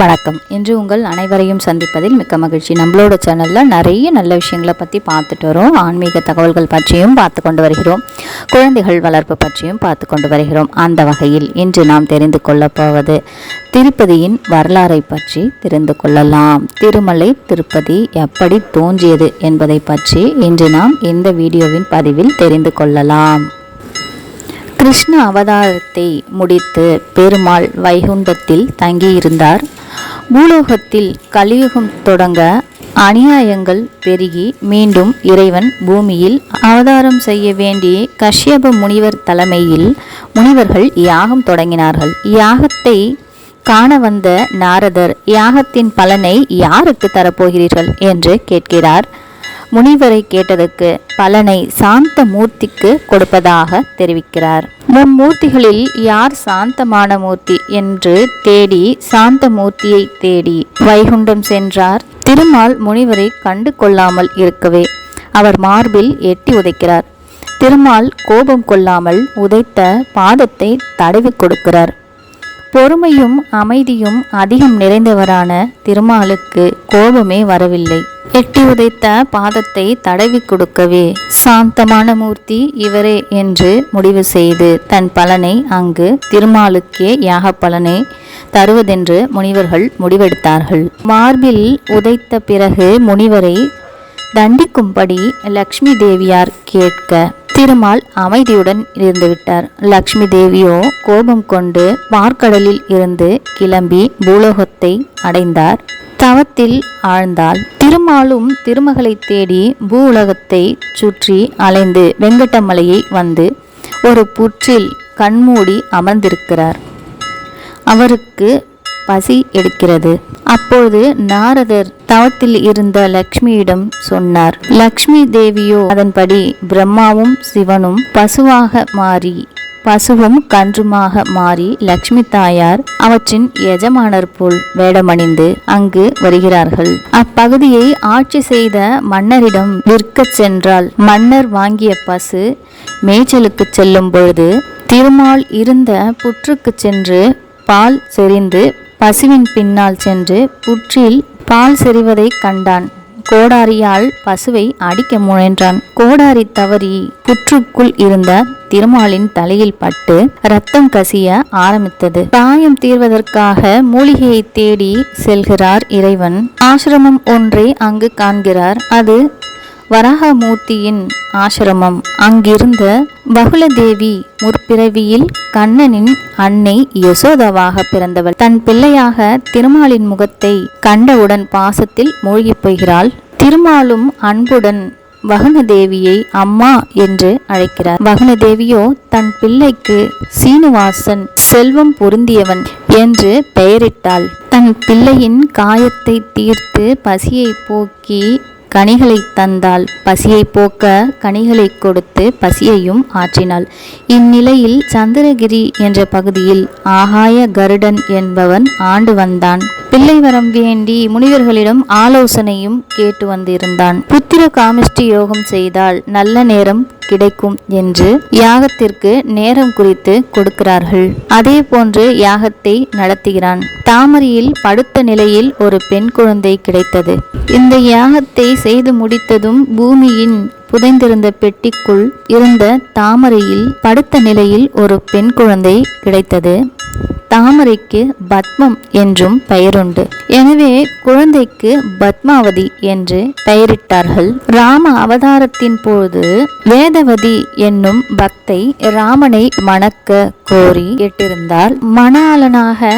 வணக்கம். இன்று உங்கள் அனைவரையும் சந்திப்பதில் மிக்க மகிழ்ச்சி. நம்மளோட சேனலில் நிறைய நல்ல விஷயங்களை பற்றி பார்த்துட்டு வரோம். ஆன்மீக தகவல்கள் பற்றியும் பார்த்து கொண்டு வருகிறோம். குழந்தைகள் வளர்ப்பு பற்றியும் பார்த்து கொண்டு வருகிறோம். அந்த வகையில் இன்று நாம் தெரிந்து கொள்ளப் போவது திருப்பதியின் வரலாறை பற்றி தெரிந்து கொள்ளலாம். திருமலை திருப்பதி எப்படி தோன்றியது என்பதை பற்றி இன்று நாம் இந்த வீடியோவின் பதிவில் தெரிந்து கொள்ளலாம். கிருஷ்ண அவதாரத்தை முடித்து பெருமாள் வைகுண்டத்தில் தங்கியிருந்தார். பூலோகத்தில் கலியுகம் தொடங்க அநியாயங்கள் பெருகி மீண்டும் இறைவன் பூமியில் அவதாரம் செய்ய வேண்டிய கஷ்யப முனிவர் தலைமையில் முனிவர்கள் யாகம் தொடங்கினார்கள். யாகத்தை காண வந்த நாரதர் யாகத்தின் பலனை யாருக்கு தரப்போகிறீர்கள் என்று கேட்கிறார். முனிவரை கேட்டதற்கு பலனை சாந்த மூர்த்திக்கு கொடுப்பதாக தெரிவிக்கிறார். மும்மூர்த்திகளில் யார் சாந்தமான மூர்த்தி என்று தேடி சாந்த மூர்த்தியை தேடி வைகுண்டம் சென்றார். திருமால் முனிவரை கண்டு கொள்ளாமல் இருக்கவே அவர் மார்பில் எட்டி உதைக்கிறார். திருமால் கோபம் கொள்ளாமல் உதைத்த பாதத்தை தடவி கொடுக்கிறார். பொறுமையும் அமைதியும் அதிகம் நிறைந்தவரான திருமாலுக்கு கோபமே வரவில்லை. எட்டி உதைத்த பாதத்தை தடவி கொடுக்கவே சாந்தமான மூர்த்தி இவரே என்று முடிவு செய்து தன் பலனை அங்கு திருமாலுக்கே யாக பலனை தருவதென்று முனிவர்கள் முடிவெடுத்தார்கள். மார்பில் உதைத்த பிறகு முனிவரை தண்டிக்கும்படி லக்ஷ்மி தேவியார் கேட்க திருமால் அமைதியுடன் இருந்துவிட்டார். லக்ஷ்மி தேவியோ கோபம் கொண்டு பார்க்கடலில் இருந்து கிளம்பி பூலோகத்தை அடைந்தார். தவத்தில் ஆழ்ந்தாள். திருமாலும் திருமகளை தேடி பூ உலகத்தை சுற்றி அலைந்து வெங்கட்டமலையை வந்து ஒரு புற்றில் கண்மூடி அமர்ந்திருக்கிறார். அவருக்கு பசி எடுக்கிறது. அப்போது நாரதர் தவத்தில் இருந்த லக்ஷ்மியிடம் சொன்னார் லக்ஷ்மி தேவியோ அதன்படி பிரம்மாவும் சிவனும் பசுவாக மாறி பசுவும் கன்றுமாக மாறி லக்ஷ்மி தாயார் அவற்றின் எஜமானர் போல் வேடமணிந்து அங்கு வருகிறார்கள். அப்பகுதியை ஆட்சி செய்த மன்னரிடம் விற்கச் சென்றால் மன்னர் வாங்கிய பசு மேய்ச்சலுக்கு செல்லும் பொழுது திருமால் இருந்த புற்றுக்கு சென்று பால் செறிந்து பசுவின் பின்னால் சென்று புற்றில் பால் செறிவதைக் கண்டான். கோடாரியால் பசுவை அடிக்க முயன்றான். கோடாரி தவறி புற்றுக்குள் இருந்த திருமாலின் தலையில் பட்டு ரத்தம் கசிய ஆரம்பித்தது. காயம் தீர்வதற்காக மூலிகையை தேடி செல்கிறார் இறைவன். ஆசிரமம் ஒன்றை அங்கு காண்கிறார். அது வராகமூர்த்தியின் ஆசிரமம். அங்கிருந்த பகுலதேவி முற்பிறவியில் கண்ணனின் அன்னை யசோதாவாக பிறந்தவள். தன் பிள்ளையாக திருமாலின் முகத்தை கண்டவுடன் பாசத்தில் மூழ்கிப் போகிறாள். திருமாலும் அன்புடன் வகுனதேவியை அம்மா என்று அழைக்கிறார். வகுனதேவியோ தன் பிள்ளைக்கு சீனிவாசன் செல்வம் பொருந்தியவன் என்று பெயரிட்டாள். தன் பிள்ளையின் காயத்தை தீர்த்து பசியை போக்கி கனிகளை தந்தால் பசியை போக்க கனிகளை கொடுத்து பசியையும் ஆற்றினாள். இந்நிலையில் சந்திரகிரி என்ற பகுதியில் ஆகாய கருடன் என்பவன் ஆண்டு வந்தான். பிள்ளை வரம் வேண்டி முனிவர்களிடம் ஆலோசனையும் கேட்டு வந்திருந்தான். புத்திர காமிஷ்டி யோகம் செய்தால் நல்ல நேரம் கிடைக்கும் என்று யாகத்திற்கு நேரம் குறித்து கொடுக்கிறார்கள். அதே போன்று யாகத்தை நடத்துகிறான். தாமரையில் படுத்த நிலையில் ஒரு பெண் குழந்தை கிடைத்தது. இந்த யாகத்தை செய்து முடித்ததும் பூமியின் புதைந்திருந்த பெட்டிக்குள் இருந்த தாமரையில் படுத்த நிலையில் ஒரு பெண் குழந்தை கிடைத்தது. தாமரைக்கு பத்மம் என்றும் பெயருண்டு. எனவே குழந்தைக்கு பத்மாவதி என்று பெயரிட்டார்கள். ராம அவதாரத்தின் போது வேதவதி என்னும் பக்தை ராமனை மணக்க கோரி கேட்டிருந்தால் மணாளனாக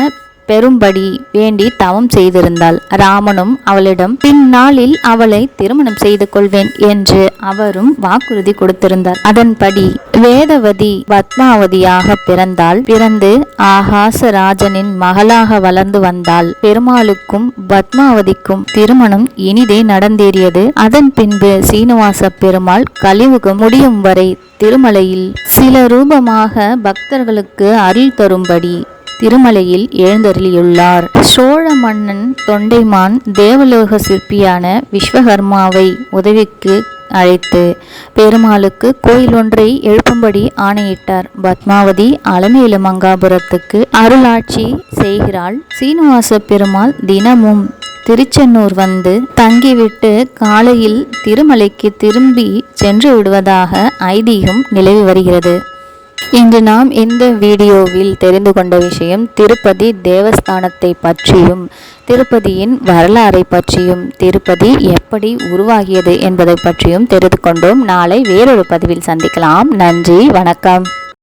பெறும்படி வேண்டி தவம் செய்திருந்தாள். ராமனும் அவளிடம் பின்னாளில் அவளை திருமணம் செய்து கொள்வேன் என்று அவரும் வாக்குறுதி கொடுத்திருந்தார். அதன்படி வேதவதி பத்மாவதியாக பிறந்தாள். பிறந்து ஆகாசராஜனின் மகளாக வளர்ந்து வந்தாள். பெருமாளுக்கும் பத்மாவதிக்கும் திருமணம் இனிதே நடந்தேறியது. அதன் பின்பு சீனிவாச பெருமாள் கலியுகம் முடியும் வரை திருமலையில் சில ரூபமாக பக்தர்களுக்கு அருள் தரும்படி திருமலையில் எழுந்தருளியுள்ளார். சோழ மன்னன் தொண்டைமான் தேவலோக சிற்பியான விஸ்வகர்மாவை உதவிக்கு அழைத்து பெருமாளுக்கு கோயில் ஒன்றை எழுப்பும்படி ஆணையிட்டார். பத்மாவதி அலமேலு மங்காபுரத்துக்கு அருளாட்சி செய்கிறாள். சீனிவாச பெருமாள் தினமும் திருச்சென்னூர் வந்து தங்கிவிட்டு காலையில் திருமலைக்கு திரும்பி சென்று விடுவதாக ஐதீகம் நிலவி வருகிறது. இன்று நாம் இந்த வீடியோவில் தெரிந்து கொண்ட விஷயம் திருப்பதி தேவஸ்தானத்தை பற்றியும் திருப்பதியின் வரலாறை பற்றியும் திருப்பதி எப்படி உருவாகியது என்பதை பற்றியும் தெரிந்து கொண்டோம். நாளை வேறொரு பதிவில் சந்திக்கலாம். நன்றி வணக்கம்.